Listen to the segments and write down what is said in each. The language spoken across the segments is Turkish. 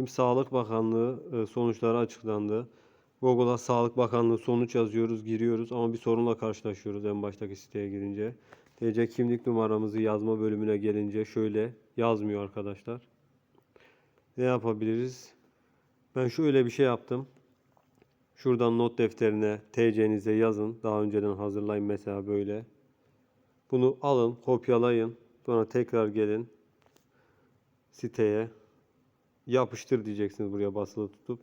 Şimdi Sağlık Bakanlığı e, sonuçları açıklandı. Google'a Sağlık Bakanlığı sonuç yazıyoruz, giriyoruz ama bir sorunla karşılaşıyoruz en baştaki siteye girince. TC kimlik numaramızı yazma bölümüne gelince şöyle yazmıyor arkadaşlar. Ne yapabiliriz? Ben şöyle bir şey yaptım. Şuradan not defterine TC'nize yazın. Daha önceden hazırlayın mesela böyle. Bunu alın, kopyalayın. Sonra tekrar gelin siteye. Yapıştır diyeceksiniz buraya basılı tutup.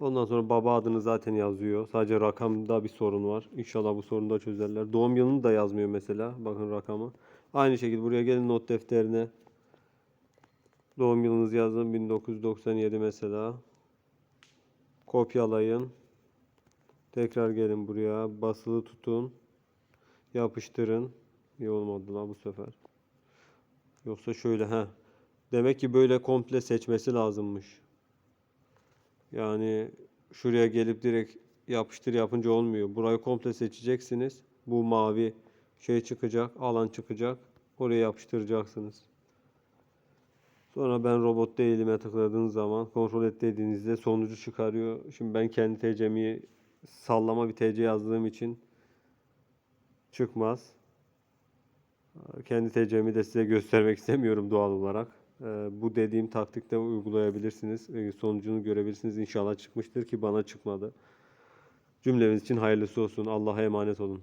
Ondan sonra baba adını zaten yazıyor. Sadece rakamda bir sorun var. İnşallah bu sorunu da çözerler. Doğum yılını da yazmıyor mesela. Bakın rakamı. Aynı şekilde buraya gelin not defterine. Doğum yılınızı yazın. 1997 mesela. Kopyalayın. Tekrar gelin buraya. Basılı tutun. Yapıştırın. İyi olmadı la bu sefer. Yoksa şöyle ha. Demek ki böyle komple seçmesi lazımmış. Yani şuraya gelip direkt yapıştır yapınca olmuyor. Burayı komple seçeceksiniz. Bu mavi şey çıkacak, alan çıkacak. Oraya yapıştıracaksınız. Sonra ben robot değilime tıkladığınız zaman kontrol et dediğinizde sonucu çıkarıyor. Şimdi ben kendi TC'mi sallama bir TC yazdığım için çıkmaz. Kendi TC'mi de size göstermek istemiyorum doğal olarak. Ee, Bu dediğim taktikte uygulayabilirsiniz. Ee, Sonucunu görebilirsiniz. İnşallah çıkmıştır ki bana çıkmadı. Cümlemiz için hayırlısı olsun. Allah'a emanet olun.